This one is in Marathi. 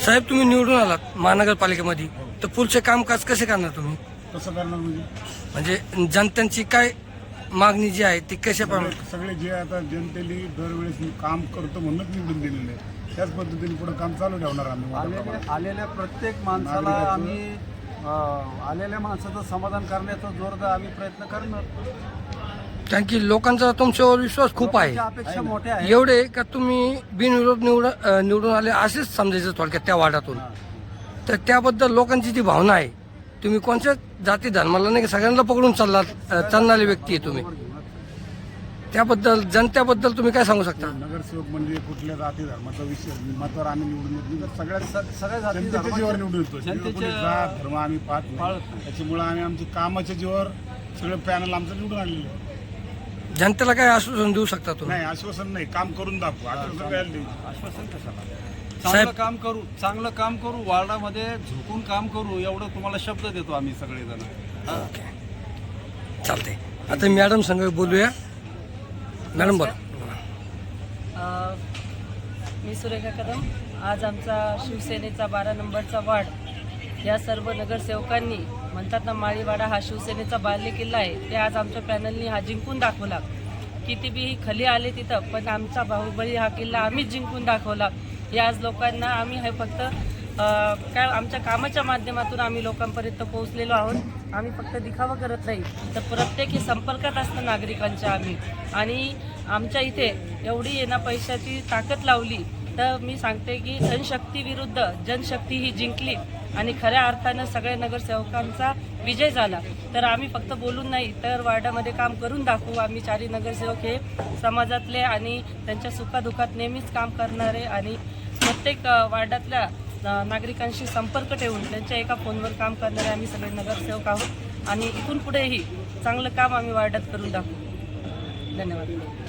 साहेब तुम्ही निवडून आलात महानगरपालिकेमध्ये. तर पुढचे कामकाज कसे करणार तुम्ही? कसं करणार म्हणजे? म्हणजे जनतेची काय मागणी जी आहे ती कशा प्रमाणे सगळे- जे आता जनतेने दरवेळेस मी काम करतो म्हणूनच निवडून दिलेले आहे त्याच पद्धतीने पुढे काम चालू ठेवणार आम्ही मोठ्या आलेल्या प्रमाणात. आलेल्या प्रत्येक माणसाला नागरिकाचं- आम्ही अं, आलेल्या माणसाचं समाधान करण्याचा जोरदार आम्ही प्रयत्न करणार. कारण की लोकांचा तुमच्यावर विश्वास खूप आहे. लोकांच्या अपेक्षा मोठ्या आहेत. एवढे का तुम्ही बिनविरोध निवड निवडून आले असेच समजायचं थोडक्यात त्या वार्डातून तर त्याबद्दल लोकांची जी भावना आहे तुम्ही कोणत्या जाती धर्माला नाही का सगळ्यांना पकडून चाललात अं, चालणारे व्यक्ती आहे तुम्ही? त्याबद्दल जनतेबद्दल तुम्ही काय सांगू शकता? नगरसेवक म्हणजे कुठल्या जाती धर्माचा विषय मतावर आम्ही निवडून येत तर सगळ्या जनतेच्या धर्माच्या- जीवावर निवडून येतो जात धर्म आम्ही पाहत नाही. त्याच्यामुळे आम्ही आमच्या कामाच्या जीवावर सगळं पॅनल आमचं निवडून आणलेलं आहे. जनतेला काय आश्वासन देऊ शकता तुम्ही? नाही आश्वासन नाही. काम करून दाखवू. आश्वासन काय नाही. आश्वासन कशाला चांगलं काम करू चांगलं काम करू वार्डामध्ये झुकून काम करू एवढं तुम्हाला शब्द देतो आम्ही सगळेजण. चालते आता मॅडम संग बोलूया. मॅडम बोला. अ, मी सुरेखा कदम. आज आमचा शिवसेनेचा बारा नंबरचा वार्ड. या सर्व नगरसेवकांनी म्हणतात ना माळीवाडा हा शिवसेनेचा बालेकिल्ला आहे. ते आज आमच्या पॅनलनी हा जिंकून दाखवला. किती बी खली आले तिथं पण आमचा बाहुबली हा किल्ला आम्हीच जिंकून दाखवला. हे आज लोकांना आम्ही हे फक्त काय आमच्या कामाच्या माध्यमातून आम्ही लोकांपर्यंत पोहोचलेलो आहोत. आम्ही फक्त दिखावा करत नाही. तर प्रत्येक हे संपर्कात असतं नागरिकांच्या आम्ही. आणि आमच्या इथे एवढी येणा पैशाची ताकद लावली तर मी सांगते की जनशक्तीविरुद्ध जनशक्ती ही जिंकली. आणि खऱ्या अर्थानं सगळ्या नगरसेवकांचा विजय झाला. तर आम्ही फक्त बोलून नाही तर वार्डामध्ये काम करून दाखवू. आम्ही चारी नगरसेवक हे समाजातले आणि त्यांच्या सुखादुखात नेहमीच काम करणारे आणि प्रत्येक वार्डातल्या नागरिकांशी संपर्क ठेवून त्यांच्या एका फोनवर काम करणारे आम्ही सगळे नगरसेवक आहोत. आणि इथून पुढेही चांगलं काम आम्ही वार्डात करून दाखवू. धन्यवाद.